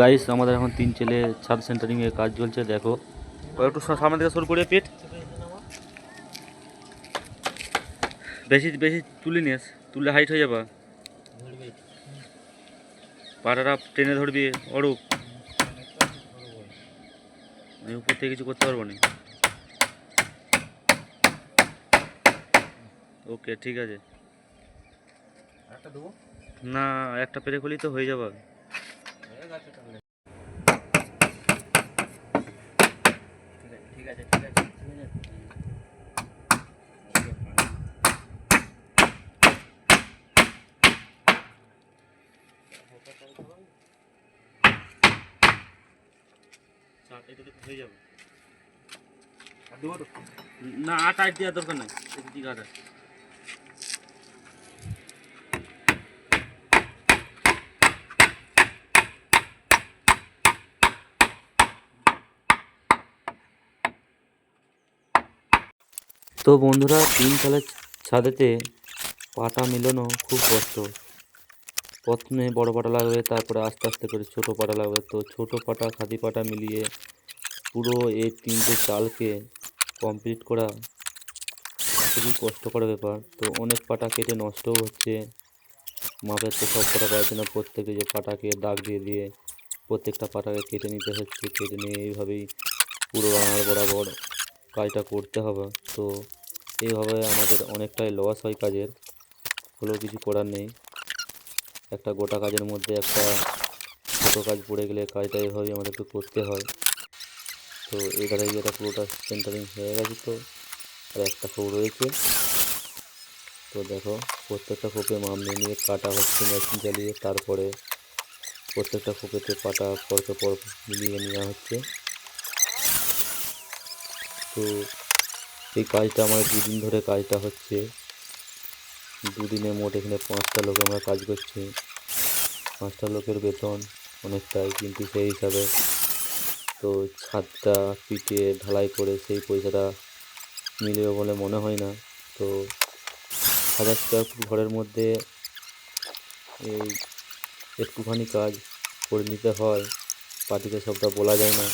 Guys আমাদের এখন তিন ছেলে ছাদ সেন্টারিং এর কাজ চলছে দেখো। ও একটু সামনে থেকে সর করে পেট বেশি বেশি তুলে নিস তুলে হাইট হয়ে যাবা। পাটাটা টেনে ধরবি অরূপ। আমি উপর থেকে কিছু করতে পারব না। ওকে ঠিক আছে। না একটা পেরে খুলি তো হয়ে যাবে। ঠিক আছে ঠিক আছে হয়ে যাবে আর দেবো তো না আটা দেওয়ার দরকার নাই এদিকে আটা তো বন্ধুরা, তিন চালের ছাদেতে পাটা মিলানো খুব কষ্ট। প্রথমে বড় পাটা লাগবে, তারপরে আস্তে আস্তে করে ছোট পাটা লাগবে। তো ছোট পাটা খাদি পাটা মিলিয়ে পুরো এই তিনটে চালকে কমপ্লিট করা খুবই কষ্টকর ব্যাপার। তো অনেক পাটা কেটে নষ্টও হচ্ছে। মাপের তো সব পাটা পাচ্ছে না। প্রত্যেকে যে পাটাকে দাগ দিয়ে দিয়ে প্রত্যেকটা পাটাকে কেটে নিতে হচ্ছে, কেটে নিয়ে এইভাবেই পুরো আঙার বরাবর কাজটা করতে হবে। তো এইভাবে আমাদের অনেকটাই লস হয় কাজের। হলেও কিছু করার নেই। একটা গোটা কাজের মধ্যে একটা ছোটো কাজ পড়ে গেলে কাজটা এভাবেই আমাদেরকে করতে হয়। তো এই ধারে এটা পুরোটা সেন্টারিং হয়ে গেছে তো, আর একটা খোপ রয়েছে। তো দেখো, প্রত্যেকটা খোপে মাপ নিয়ে কাটা হচ্ছে মেশিন চালিয়ে, তারপরে প্রত্যেকটা খোপেতে পাটা পরকে পর মিলিয়ে নেওয়া হচ্ছে। তো এই কাজটা আমার দুদিন ধরে কাজটা হচ্ছে। দুদিনে মোট এখানে পাঁচটা লোক আমরা কাজ করছি। পাঁচটা লোকের বেতন অনেকটাই, কিন্তু সেই হিসাবে তো ছাদটা পিটিয়ে ঢালাই করে সেই পয়সাটা মিলবে বলে মনে হয় না। তো হাজার স্কোয়ার ফুট ঘরের মধ্যে এই একটুখানি কাজ করে নিতে হয়। পার্টিকে সবটা বলা যায় না।